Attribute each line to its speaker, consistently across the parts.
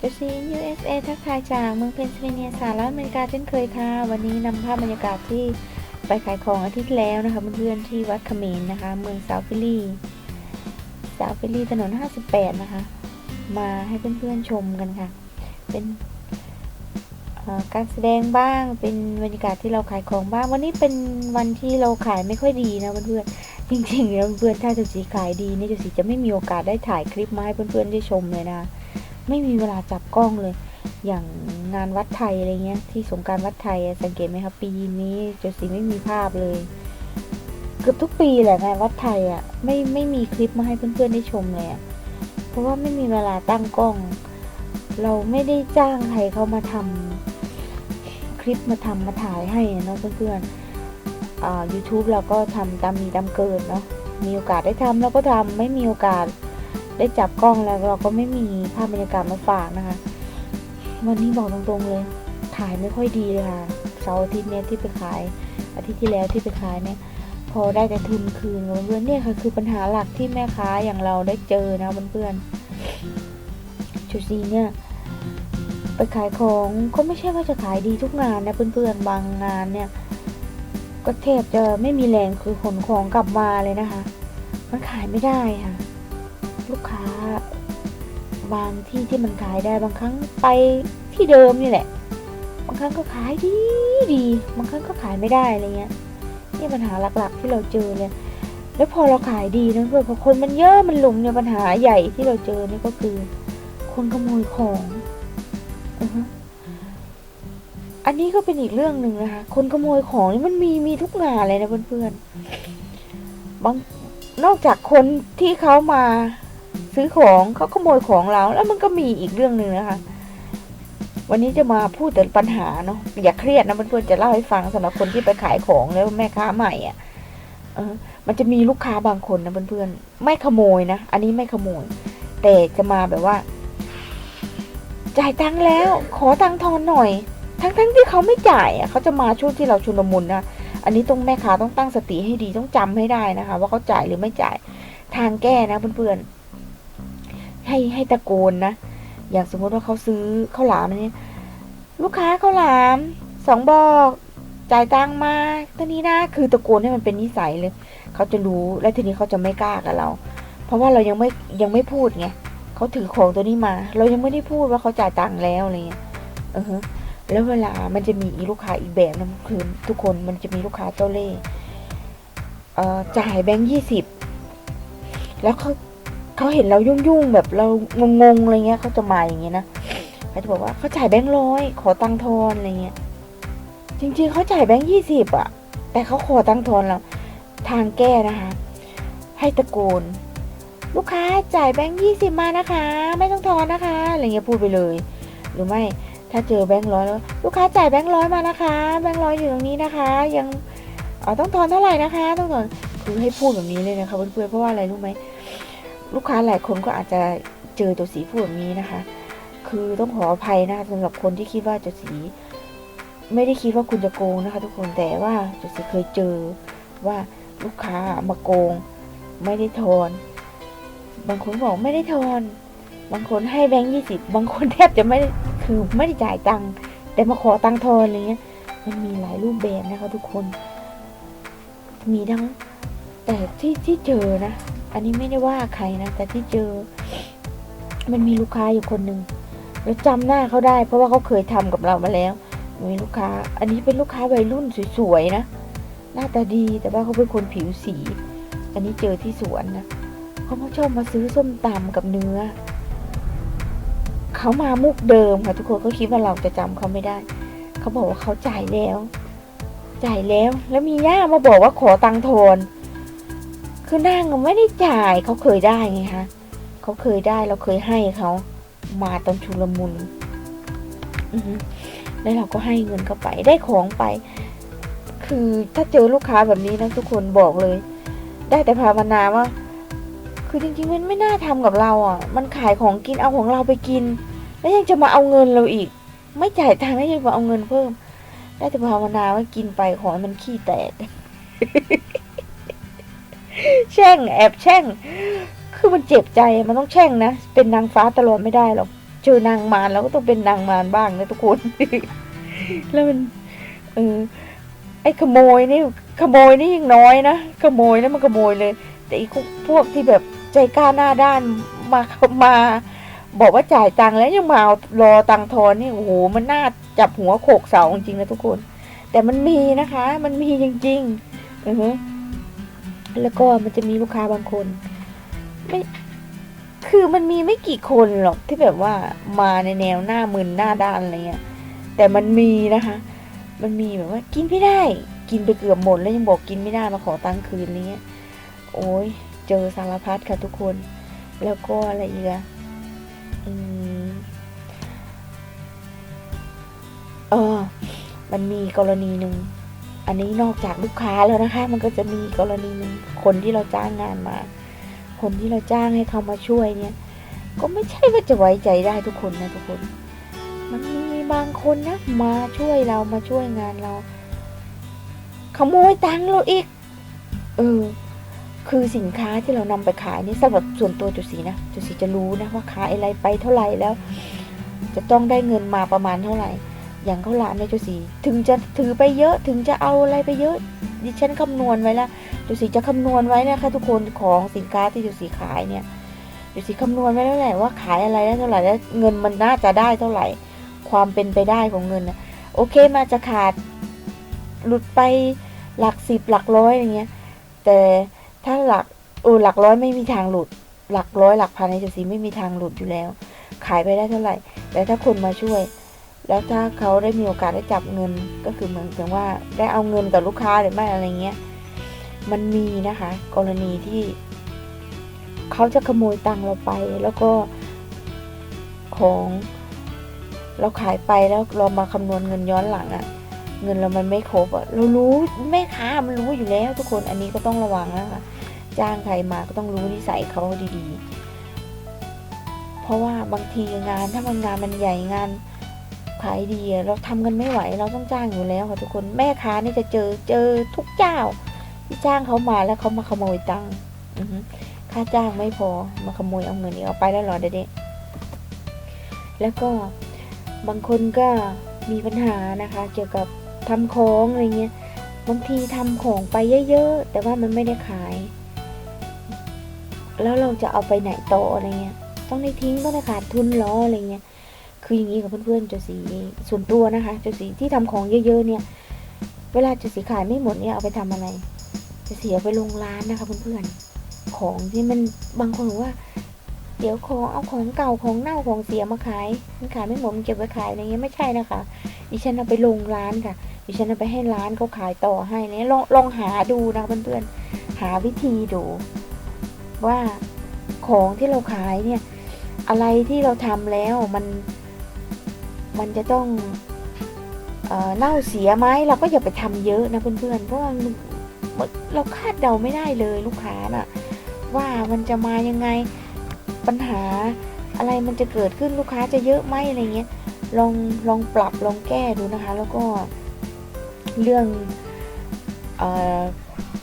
Speaker 1: เจสซีน USA ทักทายจากเมืองเพนซิลเวเนียสหรัฐอเมริกาเช่นเคยค่ะ วันนี้นำภาพบรรยากาศที่ไปขายของอาทิตย์แล้วนะคะเพื่อนๆที่วัดเขมรนนะคะ เมืองซาวฟิลลี่ซาวฟิลลี่ถนน 58 นะคะ มาให้เพื่อนๆชมกันค่ะ เป็นการแสดงบ้างเป็นบรรยากาศที่เราขายของบ้าง วันนี้เป็นวันที่เราขายไม่ค่อยดีนะเพื่อนๆจริงๆแล้วเพื่อนๆถ้าจุสีขายดีเนี่จุสีจะไม่มีโอกาสได้ถ่ายคลิปมาให้เพื่อนๆได้ชมเลยนะ ไม่มีเวลาจับกล้องเลย อย่างงานวัดไทยอะไรเงี้ย ที่สงการวัดไทยสังเกตไหมครับ ปีนี้โจสีไม่มีภาพเลย เกือบทุกปีแหละงานวัดไทยอะไม่ไม่มีคลิปมาให้เพื่อนๆได้ชมเลยเพราะว่าไม่มีเวลาตั้งกล้อง เราไม่ได้จ้างใครเขามาทำคลิปมาทำมาถ่ายให้เนาะเพื่อนๆอ่า YouTube เราก็ทำตามมีตามเกิดเนาะมีโอกาสได้ทำเราก็ทำไม่มีโอกาส ได้จับกล้องแล้วเราก็ไม่มีภาพบรรยากาศมาฝากนะคะ วันนี้บอกตรงๆเลย ขายไม่ค่อยดีเลยค่ะเสาร์อาทิตย์เนี้ยที่ไปขาย อาทิตย์ที่แล้วที่ไปขายเนี่ยพอได้แต่ทุนคืนเพื่อนเนี่ยค่ะคือปัญหาหลักที่แม่ค้าอย่างเราได้เจอนะเพื่อนๆชูซีเนี่ยไปขายของก็ไม่ใช่ว่าจะขายดีทุกงานนะเพื่อนๆบางงานเนี่ยก็แทบจะไม่มีแรงคือขนของกลับมาเลยนะคะ มันขายไม่ได้ค่ะ ลูกค้า บางที่ที่มันขายได้บางครั้งไปที่เดิมนี่แหละ บางครั้งก็ขายดีดีบางครั้งก็ขายไม่ได้อะไรเงี้ยนี่ปัญหาหลักๆที่เราเจอเลยแล้วพอเราขายดีนะเพื่อนพอคนมันเยอะมันหลุมเนี่ยปัญหาใหญ่ที่เราเจอเนี่ยก็คือ คนขโมยของออันนี้ก็เป็นอีกเรื่องหนึ่งนะคะคนขโมยของนี่มันมีมีทุกงานเลยนะเพื่อนๆบางนอกจากคนที่เขามา ซื้อของเขาขโมยของเราแล้วมันก็มีอีกเรื่องหนึ่งนะคะ วันนี้จะมาพูดแต่ปัญหาเนาะอย่าเครียดนะเพื่อนๆจะเล่าให้ฟังสำหรับคนที่ไปขายของแล้วแม่ค้าใหม่อะเออมันจะมีลูกค้าบางคนนะเพื่อนๆไม่ขโมยนะอันนี้ไม่ขโมย แต่จะมาแบบว่า จ่ายตังค์แล้ว ขอตังค์ทอนหน่อย ทั้งๆที่เขาไม่จ่ายอะเขาจะมาช่วงที่เราชุลมุนนะอันนี้ต้องแม่ค้าต้องตั้งสติให้ดีต้องจำให้ได้นะคะ ว่าเขาจ่ายหรือไม่จ่ายทางแก้นะเพื่อนๆ ให้ให้ตะโกนนะ อย่างสมมติว่าเขาซื้อข้าวหลามอันนี้ ลูกค้าข้าวหลามสองบอกจ่ายตังมาตอนนี้นะคือตะโกนให้มันเป็นนิสัยเลยเขาจะรู้และทีนี้เขาจะไม่กล้ากับเรา เพราะว่าเรายังไม่ยังไม่พูดไงเขาถือของตัวนี้มา เรายังไม่ได้พูดว่าเขาจ่ายตังแล้วอะไรเงี้ยเออแล้วเวลามันจะมีอีลูกค้าอีกแบบนึงคือทุกคนมันจะมีลูกค้าเจ้าเล่ห์จ่ายแบงค์ยี่สิบแล้วเขา เขาเห็นเรายุ่งๆแบบเรางงๆอะไรเงี้ยเขาจะมาอย่างเงี้ยนะเขาจะบอกว่าเขาจ่ายแบงค์ร้อยขอตังค์ทอนอะไรเงี้ย จริงๆเขาจ่ายแบงค์ยี่สิบอะแต่เขาขอตังค์ทอนเราทางแก้นะคะ ให้ตะโกนลูกค้าจ่ายแบงค์ยี่สิบมานะคะ ไม่ต้องทอนนะคะอะไรเงี้ยพูดไปเลย หรือไม่ถ้าเจอแบงค์ร้อยแล้วลูกค้าจ่ายแบงค์ร้อยมานะคะ แบงค์ร้อยอยู่ตรงนี้นะคะ ยังอ๋อต้องทอนเท่าไหร่นะคะ ต้องทอนคือให้พูดแบบนี้เลยนะคะเพื่อนๆเพราะว่าอะไรรู้ไหม ลูกค้าหลายคนก็อาจจะเจอตัวสีพูดแบบนี้นะคะ คือต้องขออภัยนะคะสำหรับคนที่คิดว่าจะสี ไม่ได้คิดว่าคุณจะโกงนะคะ ทุกคนแต่ว่าจะสีเคยเจอว่าลูกค้ามาโกง ไม่ได้ทอน บางคนบอกไม่ได้ทอน บางคนให้แบงค์ยี่สิบบางคนแทบจะไม่คือไม่ได้จ่ายตังค์แต่มาขอตังค์ทอนอะไรเงี้ยมันมีหลายรูปแบบนะคะ ทุกคน มีทั้งแต่ที่ที่เจอนะ อันนี้ไม่ได้ว่าใครนะ แต่ที่เจอ มันมีลูกค้าอยู่คนหนึ่งเราจำหน้าเขาได้ เพราะว่าเขาเคยทำกับเรามาแล้ว มีลูกค้า อันนี้เป็นลูกค้าวัยรุ่นสวยๆนะ หน้าตาดีแต่ว่าเขาเป็นคนผิวสี อันนี้เจอที่สวนนะเขามาชอบมาซื้อส้มตำกับเนื้อ เขามามุกเดิมค่ะทุกคนเขาคิดว่าเราจะจำเขาไม่ได้ เขาบอกว่าเขาจ่ายแล้ว จ่ายแล้ว แล้วมีย่ามาบอกว่าขอตังค์ทอน คือนางไม่ได้จ่ายเขาเคยได้ไงคะเขาเคยได้เราเคยให้เขามาตอนชุลมุนแล้วเราก็ให้เงินเขาไปได้ของไป คือถ้าเจอลูกค้าแบบนี้นะทุกคนบอกเลย ได้แต่ภาวนาว่า คือจริงๆมันไม่น่าทำกับเราอะ มันขายของกินเอาของเราไปกิน แล้วยังจะมาเอาเงินเราอีก ไม่จ่ายตังแล้วยังมาเอาเงินเพิ่ม ได้แต่ภาวนาว่ากินไปขอให้มันขี้แตก แช่งแอบแช่ง คือมันเจ็บใจมันต้องแช่งนะ เป็นนางฟ้าตลอดไม่ได้หรอกเจอนางมารเราก็ต้องเป็นนางมารบ้างนะทุกคน แล้วมันเออไอ้ขโมยนี่ขโมยนี่ยังน้อยนะขโมยแล้วมันขโมยเลย แต่อีกพวกที่แบบใจกล้าหน้าด้านมามา บอกว่าจ่ายตังค์แล้วยังมาเอารอตังค์ทอนนี่โอ้โหมันน่าจับหัวโขกเสาจริงๆนะทุกคน แต่มันมีนะคะ มันมีจริงๆอือฮึ แล้วก็มันจะมีลูกค้าบางคนไม่คือมันมีไม่กี่คนหรอกที่แบบว่ามาในแนวหน้ามึนหน้าด้านอะไรเงี้ยแต่มันมีนะคะ มันมีแบบว่า กินไม่ได้ กินไปเกือบหมดแล้วยังบอกกินไม่ได้มาขอตังค์คืนอะไรเงี้ยโอ้ยเจอสารพัดค่ะทุกคน แล้วก็อะไรอีกอะอืมเออ มันมีกรณีหนึ่ง อันนี้นอกจากลูกค้าแล้วนะคะ มันก็จะมีกรณีหนึ่งคนที่เราจ้างงานมา คนที่เราจ้างให้เขามาช่วยเนี่ย ก็ไม่ใช่ว่าจะไว้ใจได้ทุกคนนะทุกคน มันมีบางคนนะมาช่วยเรามาช่วยงานเราขโมยตังค์เราอีก เออ คือสินค้าที่เรานำไปขายนี่สำหรับส่วนตัวจุสีนะจุสีจะรู้นะว่าขายอะไรไปเท่าไหร่แล้ว จะต้องได้เงินมาประมาณเท่าไหร่ อย่างข้าวหลามเนี่ยจุสีถึงจะถือไปเยอะถึงจะเอาอะไรไปเยอะ ดิฉันคำนวณไว้แล้วจุสีจะคำนวณไว้นะคะ ทุกคนของสินค้าที่จุสีขายเนี่ยจุสีคำนวณไว้แล้วแหละว่าขายอะไรได้เท่าไหร่แล้วเงินมันน่าจะได้เท่าไหร่ ความเป็นไปได้ของเงินนะโอเคมาจะขาดหลุดไปหลักสิบหลักร้อยอย่างเงี้ย แต่ถ้าหลักเออหลักร้อยไม่มีทางหลุด หลักร้อยหลักพันในจุสีไม่มีทางหลุดอยู่แล้ว ขายไปได้เท่าไหร่ แต่ถ้าคนมาช่วย แล้วถ้าเขาได้มีโอกาสได้จับเงินก็คือเหมือนถึงว่าได้เอาเงินกับลูกค้าหรือไม่อะไรเงี้ย มันมีนะคะ กรณีที่ เขาจะขโมยตังเราไป แล้วก็ของเราขายไปแล้วเรามาคำนวณเงินย้อนหลังอะเงินเรามันไม่ครบอะเรารู้แม่ค้ามันรู้อยู่แล้ว ทุกคนอันนี้ก็ต้องระวังนะคะจ้างใครมาก็ต้องรู้นิสัยเขาดีๆ เพราะว่าบางทีงานถ้ามันงานมันใหญ่งาน ขายดีเราทำกันไม่ไหวเราต้องจ้างอยู่แล้วค่ะทุกคนแม่ค้านี่จะเจอเจอทุกเจ้า ที่จ้างเขามาแล้วเขามาขโมยตังค์ค่าจ้างไม่พอมาขโมยเอาเงินอีกเอาไปแล้วเหรอเด็กๆแล้วก็บางคนก็มีปัญหานะคะ เกี่ยวกับทำของอะไรเงี้ยบางทีทำของไปเยอะๆแต่ว่ามันไม่ได้ขาย แล้วเราจะเอาไปไหนต่ออะไรเงี้ยต้องได้ทิ้งต้องได้ขาดทุนล้ออะไรเงี้ย คืออย่างนี้กับเพื่อนๆเจสีส่วนตัวนะคะเจสีที่ทำของเยอะๆเนี่ย เวลาเจสีขายไม่หมดเนี่ยเอาไปทำอะไรเจ้าสีเอาไปลงร้านนะคะเพื่อนๆของที่มันบางคนว่า เดี๋ยวของเอาของเก่าของเน่าของเสียมาขายมันขายไม่หมดมันเก็บไว้ขายอะไรเงี้ยไม่ใช่นะคะ ดิฉันเอาไปลงร้านค่ะ ดิฉันเอาไปให้ร้านเขาขายต่อให้เนี่ยลองลองหาดูนะเพื่อนๆหาวิธีดูว่าของที่เราขายเนี่ย อะไรที่เราทำแล้วมัน มันจะต้องเน่าเสียไหมเราก็อย่าไปทำเยอะนะเพื่อนๆเพราะว่าเราคาดเดาไม่ได้เลยลูกค้าน่ะ ว่ามันจะมายังไงปัญหาอะไรมันจะเกิดขึ้นลูกค้าจะเยอะไหมอะไรเงี้ยลองลองปรับลองแก้ดูนะคะ แล้วก็เรื่องออ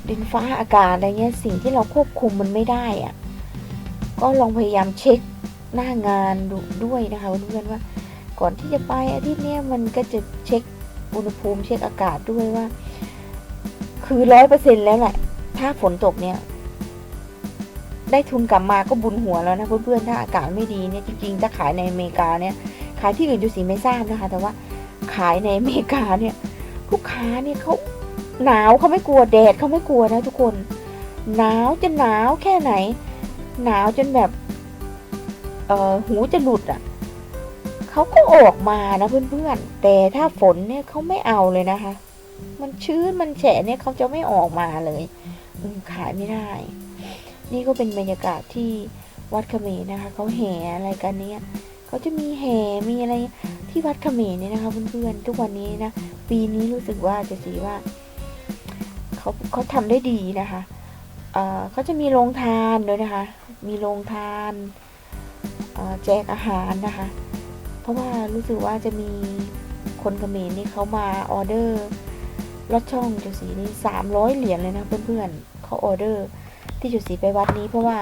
Speaker 1: ดินฟ้าอากาศอะไรเงี้ยสิ่งที่เราควบคุมมันไม่ได้อะก็ลองพยายามเช็คหน้างานดูด้วยนะคะเพื่อนๆว่า ก่อนที่จะไปอาทิตย์เนี้ยมันก็จะเช็คอุณหภูมิเช็คอากาศด้วยว่า คือร้อยเปอร์เซ็นแล้วแหละ ถ้าฝนตกเนี่ย ได้ทุนกลับมาก็บุญหัวแล้วนะเพื่อนๆถ้าอากาศไม่ดีเนี่ยจริงๆถ้าขายในอเมริกาเนี่ย ขายที่อื่นดูสีไม่ทราบนะคะ แต่ว่าขายในอเมริกาเนี่ยลูกค้าเนี่ยเขาหนาวเขาไม่กลัวแดดเขาไม่กลัวนะทุกคน หนาวจะหนาวแค่ไหน หนาวจนแบบ เออหูจะหลุดอะ เขาก็ออกมานะเพื่อนๆ แต่ถ้าฝนเนี่ยเขาไม่เอาเลยนะคะ มันชื้นมันแฉะเนี่ยเขาจะไม่ออกมาเลยขายไม่ได้ นี่ก็เป็นบรรยากาศที่วัดเขมรนะคะเขาแห่อะไรกันเนี่ยเขาจะมีแห่มีอะไรที่วัดเขมรเนี่ยนะคะเพื่อนๆทุกวันนี้นะปีนี้รู้สึกว่าจะสีว่าเขาเขาทำได้ดีนะคะเเขาจะมีโรงทานด้วยนะคะ มีโรงทานแจกอาหารนะคะ เพราะว่ารู้สึกว่าจะมีคนเขมรนี่เขามาออเดอร์รถช่องจุสีนี่สามร้อยเหรียญเลยนะเพื่อนๆเขาออเดอร์ ที่จุสีไปวัดนี้ เพราะว่า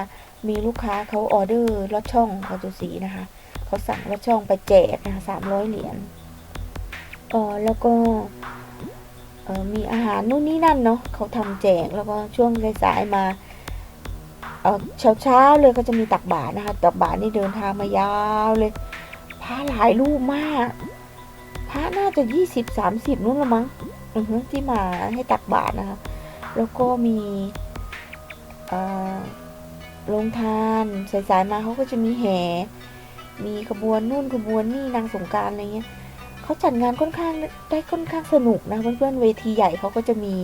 Speaker 1: มีลูกค้าเขาออเดอร์ลอดช่องเขาจะสีนะคะเขาสั่งลอดช่องไปแจกนะคะสามร้อยเหรียญอ๋อแล้วก็มีอาหารนู่นนี่นั่นเนาะเขาทำแจกแล้วก็ช่วงสายๆมาเช้าเช้าเลยก็จะมีตักบาตรนะคะตักบาตรนี่เดินทางมายาวเลย พระหลายรูปมาก พระน่าจะยี่สิบสามสิบนู่นละมั้งที่มาให้ตักบาตรนะคะ แล้วก็มีโรงทานสายๆมาเขาก็จะมีแห่ มีขบวนนู่นขบวนนี่นางสงการอะไรเงี้ยเขาจัดงานค่อนข้างได้ค่อนข้างสนุกนะเพื่อนๆเวทีใหญ่เขาก็จะมี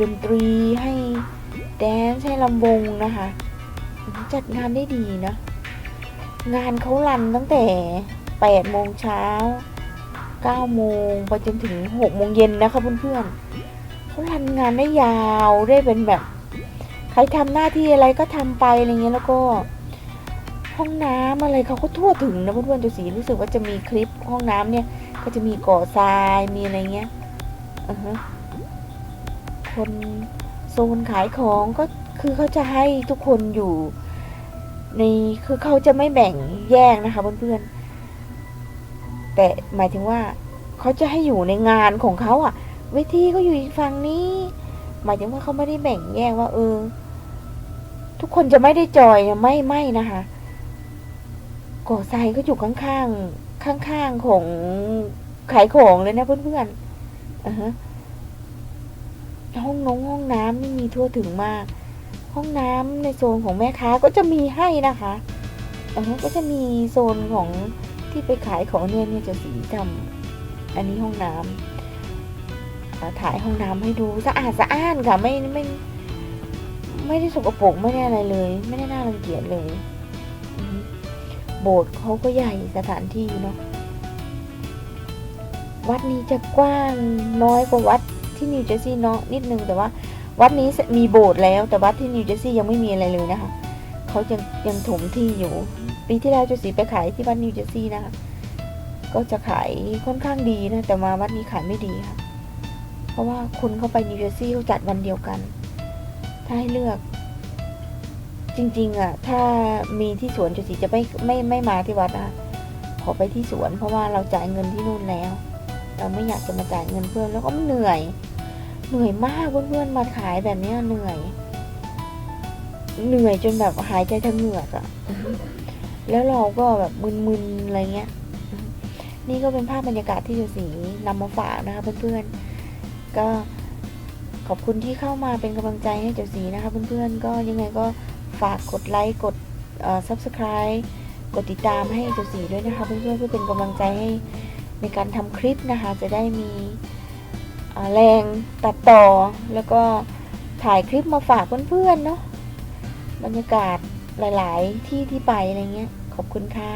Speaker 1: ดนตรีให้แดนซ์ให้ลำวงนะคะ จัดงานได้ดีนะ งานเขารันตั้งแต่8โมงเช้า9โมงไปจนถึง6โมงเย็นนะคะเพื่อนๆเขารันงานได้ยาวได้เป็นแบบ ใครทำหน้าที่อะไรก็ทำไปอะไรเงี้ยแล้วก็ห้องน้ำอะไรเขาก็ทั่วถึงนะเพื่อนๆจุสีรู้สึกว่าจะมีคลิปห้องน้ำเนี่ย ก็จะมีก่อทรายมีอะไรเงี้ยอือฮะคนโซนขายของก็คือเขาจะให้ทุกคนอยู่ นคือเขาจะไม่แบ่งแยกนะคะเพื่อนๆแต่หมายถึงว่าเขาจะให้อยู่ในงานของเขาอะเวทีก็อยู่อีกฝั่งนี้ หมายถึงว่าเขาไม่ได้แบ่งแยกว่า เออ ทุกคนจะไม่ได้จอยไม่ไม่นะคะก่อทรายก็อยู่ข้างๆข้างๆของขายของเลยนะเพื่อนๆอ่าฮะห้องน้องห้องน้ำนี่มีทั่วถึงมาก ห้องน้ำในโซนของแม่ค้าก็จะมีให้นะคะอ่าฮะก็จะมีโซนของที่ไปขายของเนี่ยเนี่ยจะสีดำอันนี้ห้องน้ำอ่าถ่ายห้องน้ำให้ดูสะอาดสะอ้านค่ะไม่ไม่ไม่ได้สกปรกไม่ได้อะไรเลย ไม่ได้น่ารังเกียจเลย โบสถ์เขาก็ใหญ่สถานที่เนาะวัดนี้จะกว้างน้อยกว่าวัดที่นิวเจอร์ซีย์เนาะนิดนึงแต่ว่า วัดนี้มีโบสถ์แล้วแต่วัดที่นิวเจอร์ซีย์ยังไม่มีอะไรเลยนะคะเขายังยังถมที่อยู่ ปีที่แล้วจะสีไปขายที่วัดนิวเจอร์ซีย์นะคะก็จะขายค่อนข้างดีนะแต่มาวัดนี้ขายไม่ดีค่ะ เพราะว่าคนเข้าไปนิวเจอร์ซีย์เขาจัดวันเดียวกัน ถ้าให้เลือก จริง ๆอะถ้ามีที่สวนจุสีจะไม่ไม่ไม่มาที่วัดนะคะขอไปที่สวน เพราะว่าเราจ่ายเงินที่นู่นแล้ว เราไม่อยากจะมาจ่ายเงินเพื่อนแล้วก็มันเหนื่อย เหนื่อยมากเพื่อนๆมาขายแบบนี้เหนื่อย เหนื่อยจนแบบหายใจทางเหงือกอะแล้วเราก็แบบมึนๆอะไรเงี้ย นี่ก็เป็นภาพบรรยากาศที่จุสีนำมาฝากนะคะเพื่อนๆ ก็ขอบคุณที่เข้ามาเป็นกำลังใจให้เจ้าสีนะคะเพื่อนๆ ก็ยังไงก็ฝากกดไลค์กดเอ่อ subscribe กดติดตามให้เจ้าสีด้วยนะคะเพื่อนๆเพื่อเป็นกำลังใจให้ในการทำคลิปนะคะ จะได้มี แรงตัดต่อแล้วก็ถ่ายคลิปมาฝากเพื่อนๆเนาะบรรยากาศหลาย ๆ ที่ที่ไปอะไรเงี้ยขอบคุณค่ะ